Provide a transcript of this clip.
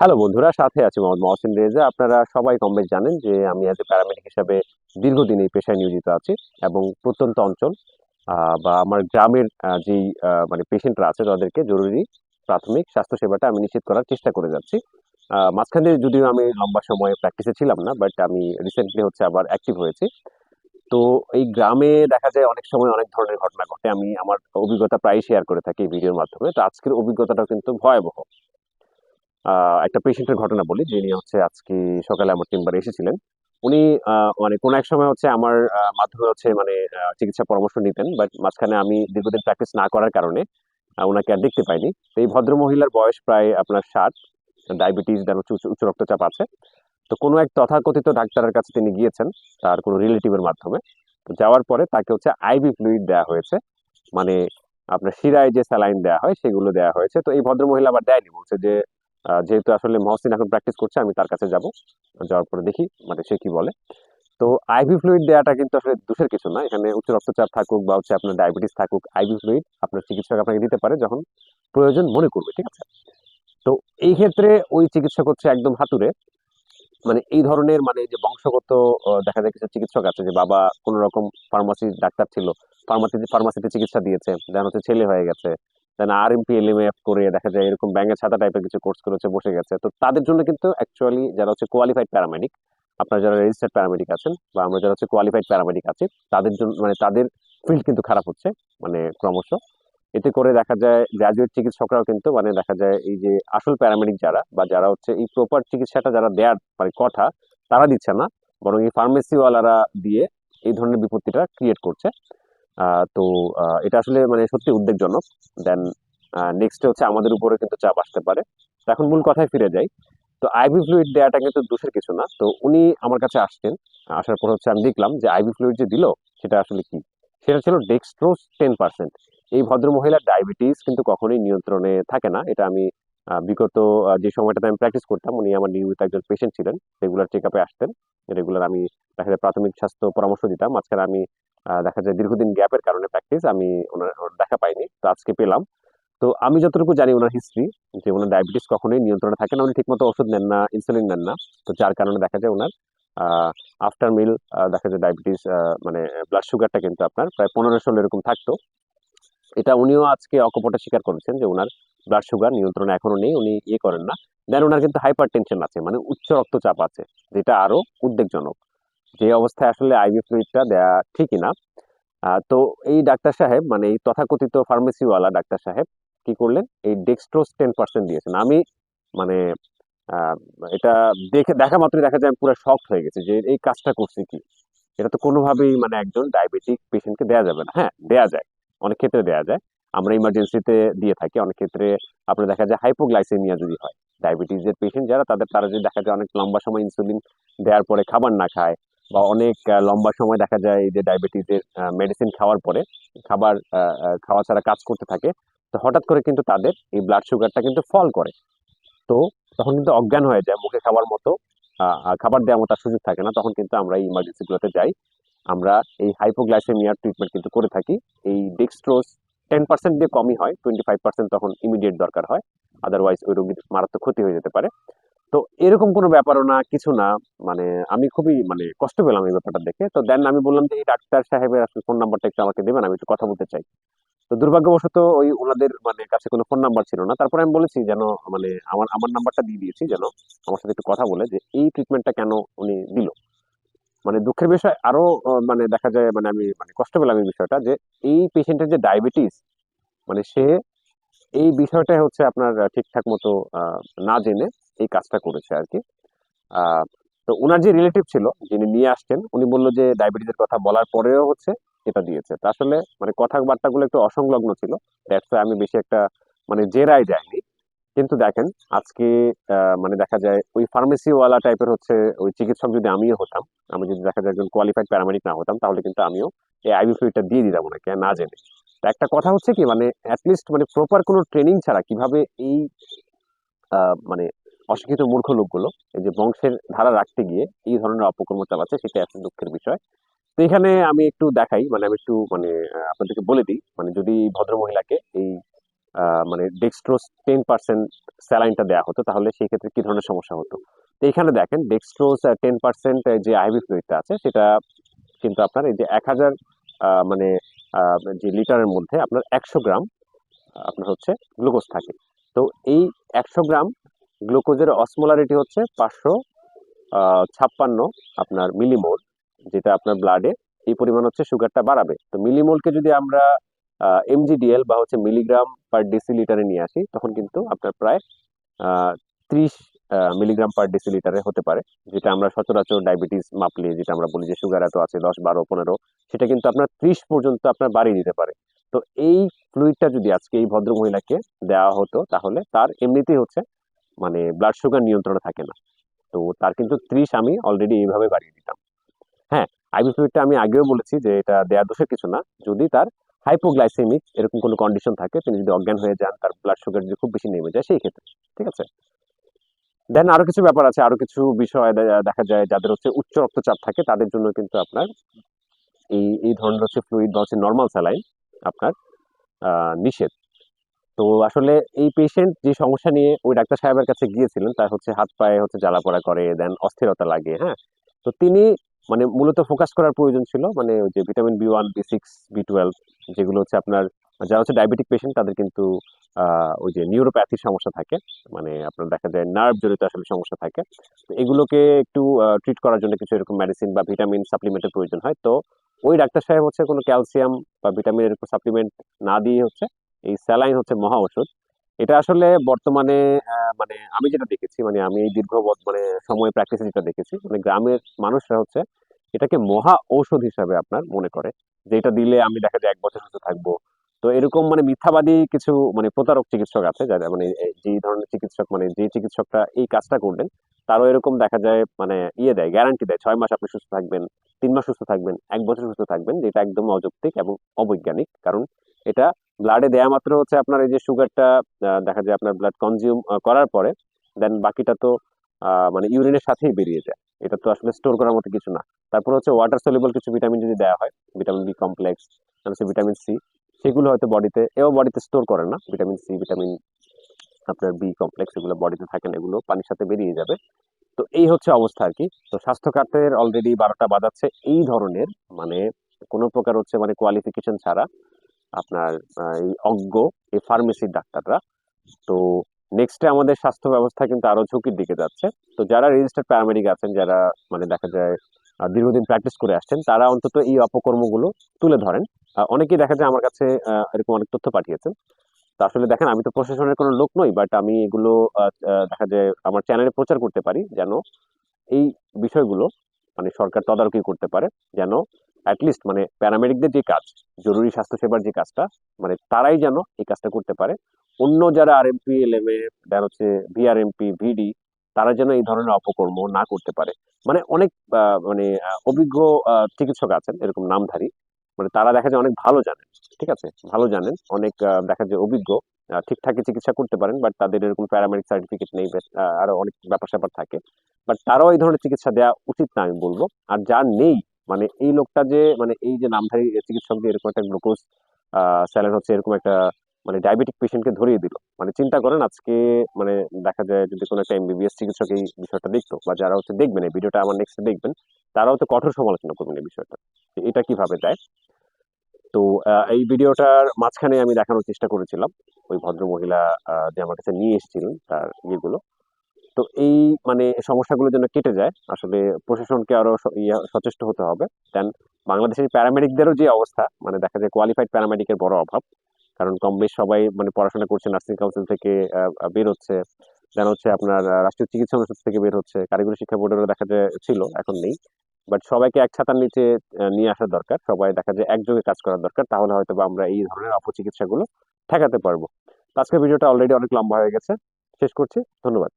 Hello বন্ধুরা, সাথে আছি মোহাম্মদ মহসিন রেজা। আপনারা সবাই কম জানেন যে আমি আজ প্যারামেডিক হিসাবে দীর্ঘদিন এই পেশায় নিয়োজিত আছি এবং প্রত্যন্ত অঞ্চল বা আমার গ্রামের যেই মানে পেশেন্টরা আছে তাদেরকে জরুরি প্রাথমিক স্বাস্থ্য সেবাটা আমি নিশ্চিত করার চেষ্টা করে যাচ্ছি। মাঝখানে যদিও আমি লম্বা সময়ে প্র্যাকটিসে ছিলাম না বাট আমি রিসেন্টলি হচ্ছে আবার অ্যাক্টিভ হয়েছি। তো এই গ্রামে দেখা যায় অনেক সময় অনেক ধরনের ঘটনা ঘটে। আমি আমার অভিজ্ঞতা প্রায় শেয়ার করে থাকি ভিডিওর মাধ্যমে। তো আজকের অভিজ্ঞতাটাও কিন্তু ভয়াবহ। একটা পেশেন্টের ঘটনা বলি, যিনি হচ্ছে আজকে সকালে আমার চেম্বারে এসেছিলেন। উনি মানে কোন এক সময় হচ্ছে আমার মাধ্যমে হচ্ছে মানে চিকিৎসা পরামর্শ নিতেন বাট মাঝখানে আমি দীর্ঘদিন প্র্যাকটিস না করার কারণে ওনাকে আর দেখতে পাইনি। তো এই ভদ্র মহিলার বয়স প্রায় আপনার ষাট ডায়াবেটিস দেন হচ্ছে উচ্চ রক্তচাপ আছে। তো কোনো এক তথাকথিত ডাক্তারের কাছে তিনি গিয়েছেন, তার কোনো রিলেটিভের মাধ্যমে। তো যাওয়ার পরে তাকে হচ্ছে আইভি ফ্লুইড দেওয়া হয়েছে মানে আপনার শিরায় যে স্যালাইন দেওয়া হয়, সেগুলো দেওয়া হয়েছে। তো এই ভদ্র মহিলা আবার দেয়নি, বলছে যে যেহেতু আসলে মহসিন এখন প্র্যাকটিস করছে, আমি তার কাছে যাব। যাওয়ার পরে দেখি মানে সে কি বলে। তো আইভি ফ্লুইড দেওয়াটা কিন্তু আসলে দোষের কিছু না। এখানে উচ্চ রক্তচাপ থাকুক বা হচ্ছে আপনার ডায়াবেটিস থাকুক আইভি ফ্লুইড আপনার চিকিৎসক আপনাকে দিতে পারে যখন প্রয়োজন মনে করবে, ঠিক আছে? তো এই ক্ষেত্রে ওই চিকিৎসক হচ্ছে একদম হাতুড়ে। মানে এই ধরনের মানে যে বংশগত দেখা যায় কিছু চিকিৎসক আছে যে বাবা কোন রকম ফার্মাসি ডাক্তার ছিল ফার্মাসিতে ফার্মাসিতে চিকিৎসা দিয়েছে দেন হচ্ছে ছেলে হয়ে গেছে। Then R M P L M দেখা যায় এরকম ব্যাঙের ছাতা টাইপের কিছু কোর্স করে হচ্ছে বসে গেছে। তো তাদের জন্য কিন্তু অ্যাকচুয়ালি যারা হচ্ছে কোয়ালিফাইড প্যারামেডিক আপনারা যারা রেজিস্টার্ড প্যারামেডিক আছেন বা আমরা যারা হচ্ছে কোয়ালিফাইড প্যারামেডিক আছি, তাদের জন্য মানে তাদের ফিল্ড কিন্তু খারাপ হচ্ছে মানে ক্রমশ। এতে করে দেখা যায় গ্রাজুয়েট চিকিৎসকরাও কিন্তু মানে দেখা যায় এই যে আসল প্যারামেডিক যারা বা যারা হচ্ছে এই প্রপার চিকিৎসাটা যারা দেওয়ার মানে কথা, তারা দিচ্ছে না। বরং এই ফার্মেসিওয়ালারা দিয়ে এই ধরনের বিপত্তিটা ক্রিয়েট করছে। তো এটা আসলে মানে সত্যি উদ্বেগজনক। দেন নেক্সট হচ্ছে আমাদের উপরে কিন্তু চাপ আসতে পারে। এখন মূল কথায় ফিরে যাই। তো আইভি ফ্লুইড দেওয়াটা কিন্তু দোষের কিছু না। তো উনি আমার কাছে আসছেন আসার পর হচ্ছে আমি দেখলাম যে আইভি ফ্লুইড যে দিল, সেটা আসলে কি? সেটা ছিল ডেক্সট্রোজ টেন পার্সেন্ট এই ভদ্র মহিলার ডায়াবেটিস কিন্তু কখনোই নিয়ন্ত্রণে থাকে না। এটা আমি বিগত যে সময়টাতে আমি প্র্যাকটিস করতাম, উনি আমার নিয়মিত একজন পেশেন্ট ছিলেন। রেগুলার চেক আপে আসতেন। রেগুলার আমি যায় প্রাথমিক স্বাস্থ্য পরামর্শ দিতাম। মাঝখানে আমি দেখা যায় দীর্ঘদিন গ্যাপের কারণে প্র্যাকটিস আমি ওনার দেখা পাইনি, তো আজকে পেলাম। তো আমি যতটুকু জানি ওনার হিস্ট্রি যে ওনার ডায়াবেটিস কখনোই নিয়ন্ত্রণে থাকে না, উনি ঠিকমতো ওষুধ নেন না ইনসুলিন নেন না। তো যার কারণে দেখা যায় ওনার আফটার মিল দেখা যায় ডায়াবেটিস মানে ব্লাড সুগারটা কিন্তু আপনার প্রায় পনেরো ষোলো এরকম থাকতো। এটা উনিও আজকে অকপটে স্বীকার করেছেন যে ওনার ব্লাড সুগার নিয়ন্ত্রণে এখনও নেই, উনি ইয়ে করেন না। দেন ওনার কিন্তু হাইপার টেনশন আছে মানে উচ্চ রক্তচাপ আছে, যেটা আরও উদ্বেগজনক। যে অবস্থায় আসলে আইভি ফ্লুইডটা দেয়া ঠিকই না। তো এই ডাক্তার সাহেব মানে এই তথাকথিত ফার্মেসিওয়ালা ডাক্তার সাহেব কি করলেন? এই ডেক্সট্রোজ টেন পার্সেন্ট দিয়েছেন। আমি মানে এটা দেখে, দেখা মাত্রই দেখা যায় আমি পুরো শক হয়ে গেছে যে এই কাজটা করছে কি? এটা তো কোনোভাবেই মানে একজন ডায়াবেটিক পেশেন্টকে দেওয়া যাবে না। হ্যাঁ দেওয়া যায়। অনেক ক্ষেত্রে দেওয়া যায়। আমরা ইমার্জেন্সিতে দিয়ে থাকি। অনেক ক্ষেত্রে আপনার দেখা যায় হাইপোগ্লাইসেমিয়া যদি হয় ডায়াবেটিসের পেশেন্ট যারা তাদের, তারা যদি দেখা যায় অনেক লম্বা সময় ইনসুলিন দেওয়ার পরে খাবার না খায় বা অনেক লম্বা সময় দেখা যায় যে ডায়াবেটিসের মেডিসিন খাওয়ার পরে খাবার খাওয়া ছাড়া কাজ করতে থাকে, তো হঠাৎ করে কিন্তু তাদের এই ব্লাড সুগারটা কিন্তু ফল করে। তো তখন কিন্তু অজ্ঞান হয়ে যায়, মুখে খাবার মতো খাবার দেওয়ার মতো সুযোগ থাকে না। তখন কিন্তু আমরা এই ইমার্জেন্সি গুলোতে যাই। আমরা এই হাইপোগ্লাইসেমিয়ার ট্রিটমেন্ট কিন্তু করে থাকি। এই ডেক্সট্রোজ টেন পার্সেন্ট দিয়ে কমই হয় টোয়েন্টি ফাইভ পার্সেন্ট তখন ইমিডিয়েট দরকার হয়। আদারওয়াইজ ওই রোগীর মারাত্মক ক্ষতি হয়ে যেতে পারে। তো এরকম কোনো ব্যাপারও না কিছু না। মানে আমি খুবই মানে কষ্ট পেলাম এই ব্যাপারটা দেখে। তো দেন আমি বললাম যে এই ডাক্তার সাহেবের আসলে ফোন নাম্বারটা একটু আমাকে দেবেন আমি একটু কথা বলতে চাই। তো দুর্ভাগ্যবশত ওই ওনাদের মানে কাছে কোনো ফোন নাম্বার ছিল না। তারপরে আমি বলেছি যেন মানে আমার আমার নাম্বারটা দিয়ে দিয়েছি যেন আমার সাথে একটু কথা বলে যে এই ট্রিটমেন্টটা কেন উনি দিল? মানে দুঃখের বিষয় আরও আহ, মানে দেখা যায় মানে আমি মানে কষ্ট পেলাম এই বিষয়টা যে এই পেশেন্টের যে ডায়াবেটিস মানে সে এই বিষয়টা হচ্ছে আপনার ঠিকঠাক মতো না জেনে এই কাজটা করেছে আর কি তো ওনার যে রিলেটিভ ছিল, যিনি নিয়ে আসছেন, উনি বলল যে ডায়াবেটিসের কথা বলার পরেও হচ্ছে এটা দিয়েছে। তা আসলে মানে কথাবার্তাগুলো একটু অসংলগ্ন ছিল। দ্যাটস আমি বেশি একটা মানে জেরায় যাইনি। কিন্তু দেখেন, আজকে মানে দেখা যায় ওই ফার্মেসিওয়ালা টাইপের হচ্ছে ওই চিকিৎসক যদি আমিও হতাম, আমি যদি দেখা যায় একজন কোয়ালিফাইড প্যারামেডিক না হতাম, তাহলে কিন্তু আমিও এই আইভি ফ্লুইডটা দিয়ে দিতাম ওনাকে, না জেনে। তা একটা কথা হচ্ছে কি মানে অ্যাটলিস্ট মানে প্রপার কোনো ট্রেনিং ছাড়া কীভাবে এই মানে অশিক্ষিত মূর্খ লোকগুলো, এই যে বংশের ধারা রাখতে গিয়ে এই ধরনের অপকর্ম চালাচ্ছে, সেটা একটা দুঃখের বিষয়। তো এখানে আমি একটু দেখাই মানে আমি একটু মানে আপনাদেরকে বলে দিই মানে যদি ভদ্র মহিলাকে এই মানে ডেক্সট্রোস টেন পার্সেন্ট স্যালাইনটা দেওয়া হতো, তাহলে সেই ক্ষেত্রে কি ধরনের সমস্যা হতো? তো এখানে দেখেন ডেক্সট্রোজ টেন পার্সেন্ট যে আইভি ফ্লুইডটা আছে, সেটা কিন্তু আপনার এই যে এক হাজার মানে যে লিটারের মধ্যে আপনার একশো গ্রাম, আপনার হচ্ছে গ্লুকোজ থাকে। তো এই একশো গ্রাম গ্লুকোজের অসমোলারিটি হচ্ছে পাঁচশো ছাপ্পান্ন আপনার মিলিমোল যেটা আপনার ব্লাডে এই পরিমাণ হচ্ছে সুগারটা বাড়াবে। তো মিলিমোলকে যদি আমরা এমজিডিএল বা হচ্ছে মিলিগ্রাম পার ডেসিলিটারে নিয়ে আসি, তখন কিন্তু আপনার প্রায় ত্রিশ মিলিগ্রাম পার ডেসিলিটারে হতে পারে, যেটা আমরা সচরাচর ডায়াবেটিস মাপলে যেটা আমরা বলি যে সুগার এত আছে, দশ, বারো, পনেরো, সেটা কিন্তু আপনার ত্রিশ পর্যন্ত আপনার বাড়িয়ে দিতে পারে। তো এই ফ্লুইডটা যদি আজকে এই ভদ্র মহিলাকে দেওয়া হতো, তাহলে তার এমনিতেই হচ্ছে মানে ব্লাড সুগার নিয়ন্ত্রণে থাকে না। তো তার কিন্তু ত্রিশ আমি অলরেডি এইভাবে বাড়িয়ে দিতাম। হ্যাঁ আইবি ফ্লুইডটা আমি আগেও বলেছি যে এটা দেয়া দোষের কিছু না। যদি তার হাইপোগ্লাইসেমিক এরকম কোনো কন্ডিশন থাকে, তিনি যদি অজ্ঞান হয়ে যান, তার ব্লাড সুগার যদি খুব বেশি নেমে যায়, সেই ক্ষেত্রে, ঠিক আছে? দেন আরও কিছু ব্যাপার আছে, আরও কিছু বিষয় দেখা যায় যাদের হচ্ছে উচ্চ রক্তচাপ থাকে, তাদের জন্য কিন্তু আপনার এই এই ধরনের হচ্ছে ফ্লুইড বা হচ্ছে নর্মাল স্যালাইন আপনার নিষেধ। তো আসলে এই পেশেন্ট যে সমস্যা নিয়ে ওই ডাক্তার সাহেবের কাছে গিয়েছিলেন, তার হচ্ছে হাত পায়ে হচ্ছে জ্বালা পোড়া করে দেন অস্থিরতা লাগে হ্যাঁ? তো তিনি মানে মূলত ফোকাস করার প্রয়োজন ছিল মানে ওই যে vitamin B one B six B twelve যেগুলো হচ্ছে আপনার, যারা হচ্ছে ডায়াবেটিক পেশেন্ট তাদের কিন্তু ওই যে নিউরোপ্যাথির সমস্যা থাকে মানে আপনার দেখা যায় নার্ভ জড়িত আসলে সমস্যা থাকে। তো এগুলোকে একটু ট্রিট করার জন্য কিছু এরকম মেডিসিন বা ভিটামিন সাপ্লিমেন্টের প্রয়োজন হয়। তো ওই ডাক্তার সাহেব হচ্ছে কোনো ক্যালসিয়াম বা ভিটামিন এরকম সাপ্লিমেন্ট না দিয়ে হচ্ছে এই স্যালাইন হচ্ছে মহা ওষুধ এটা আসলে বর্তমানে মানে আমি যেটা দেখেছি মানে আমি এই দীর্ঘ মানে সময় প্র্যাকটিসে যেটা দেখেছি মানে গ্রামের মানুষরা হচ্ছে এটাকে মহা ঔষধ হিসাবে আপনার মনে করে। যে এটা দিলে আমি দেখা যায় এক বছর সুস্থ থাকব। তো এরকম মানে মিথ্যাবাদী কিছু মানে প্রতারক চিকিৎসক আছে, যারা মানে যেই ধরনের চিকিৎসক মানে যে চিকিৎসকটা এই কাজটা করবেন তারও এরকম দেখা যায় মানে ইয়ে দেয় গ্যারান্টি দেয়, ছয় মাস আপনি সুস্থ থাকবেন, তিন মাস সুস্থ থাকবেন, এক বছর সুস্থ থাকবেন, যেটা একদম অযৌক্তিক এবং অবৈজ্ঞানিক। কারণ এটা ব্লাডে দেয়া মাত্র হচ্ছে আপনার এই যে সুগারটা দেখা যায় আপনার ব্লাড কনজিউম করার পরে দেন বাকিটা তো মানে ইউরিনের সাথেই বেরিয়ে যায়। এটা তো আসলে স্টোর করার মতো কিছু না। তারপর হচ্ছে ওয়াটার সলিউবল কিছু ভিটামিন যদি দেওয়া হয় ভিটামিন বি কমপ্লেক্স হচ্ছে ভিটামিন সি সেগুলো হয়তো বডিতে এও বডিতে স্টোর করে না। ভিটামিন সি ভিটামিন আপনার বি কমপ্লেক্স এগুলো বডিতে থাকে না, এগুলো পানির সাথে বেরিয়ে যাবে। তো এই হচ্ছে অবস্থা আর কি। তো স্বাস্থ্য খাতের অলরেডি বারোটা বাজাচ্ছে। এই ধরনের মানে কোনো প্রকার হচ্ছে মানে কোয়ালিফিকেশন ছাড়া আপনার এই অজ্ঞ, এই ফার্মেসির ডাক্তাররা। তো নেক্সটে আমাদের স্বাস্থ্য ব্যবস্থা কিন্তু আরও ঝুঁকির দিকে যাচ্ছে। তো যারা রেজিস্টার্ড প্যারামেডিক আছেন, যারা মানে দেখা যায় দীর্ঘদিন প্র্যাকটিস করে আসছেন, তারা অন্তত এই অপকর্মগুলো তুলে ধরেন। অনেকেই দেখা যায় আমার কাছে এরকম অনেক তথ্য পাঠিয়েছেন। তো আসলে দেখেন, আমি তো প্রশাসনের কোনো লোক নই বাট আমি এগুলো দেখা যায় আমার চ্যানেলে প্রচার করতে পারি, যেন এই বিষয়গুলো মানে সরকার তদারকি করতে পারে, যেন অ্যাটলিস্ট মানে প্যারামেডিকদের যে কাজ, জরুরি স্বাস্থ্যসেবার যে কাজটা মানে তারাই যেন এই কাজটা করতে পারে। অন্য যারা আরএমপি এলএমএ যারা হচ্ছে ভিআরএমপি ভিডি তারা যেন এই ধরনের অপকর্ম না করতে পারে। মানে অনেক মানে অভিজ্ঞ চিকিৎসক আছেন, এরকম নামধারী। মানে তারা দেখা যায় অনেক ভালো জানেন, ঠিক আছে? ভালো জানেন, অনেক দেখা যায় অভিজ্ঞ ঠিকঠাকই চিকিৎসা করতে পারেন বাট তাদের এরকম প্যারামেডিক সার্টিফিকেট নেই আরও অনেক ব্যাপার স্যাপার থাকে। বাট তারাও এই ধরনের চিকিৎসা দেওয়া উচিত না, আমি বলব। আর যার নেই মানে এই লোকটা যে মানে এই যে নামধারী চিকিৎসক যে এরকম একটা গ্লুকোজ স্যালাইন হচ্ছে, এরকম একটা মানে ডায়াবেটিক পেশেন্টকে ধরিয়ে দিল। মানে চিন্তা করেন আজকে মানে দেখা যায় যদি কোনো একটা এমবিবিএস চিকিৎসক এই বিষয়টা দেখতো, বা যারা হচ্ছে দেখবেন, এই ভিডিওটা আমার নেক্সট দেখবেন, তারাও তো কঠোর সমালোচনা করবেন এই বিষয়টা। এটা কীভাবে দেয় তো এই ভিডিওটার মাঝখানে আমি দেখানোর চেষ্টা করেছিলাম। ওই ভদ্র মহিলা যে আমার কাছে নিয়ে এসেছিলেন, তার ইয়েগুলো। তো এই মানে সমস্যাগুলো যেন কেটে যায়। আসলে প্রশাসনকে আরও সচেষ্ট হতে হবে। দেন বাংলাদেশের প্যারামেডিকদেরও যে অবস্থা মানে দেখা যায় কোয়ালিফাইড প্যারামেডিকের বড় অভাব। কারণ কম বেশ সবাই মানে পড়াশোনা করছে নার্সিং কাউন্সিল থেকে বের হচ্ছে। দেন হচ্ছে আপনার রাষ্ট্রীয় চিকিৎসা অনুষদ থেকে বের হচ্ছে। কারিগরি শিক্ষা বোর্ডেরও দেখা যায় ছিল, এখন নেই। বাট সবাইকে এক ছাতার নিচে নিয়ে আসা দরকার। সবাই দেখা যায় একযোগে কাজ করার দরকার। তাহলে হয়তো বা আমরা এই ধরনের অপচিকিৎসাগুলো ঠেকাতে পারব। আজকের ভিডিওটা অলরেডি অনেক লম্বা হয়ে গেছে। শেষ করছি। ধন্যবাদ।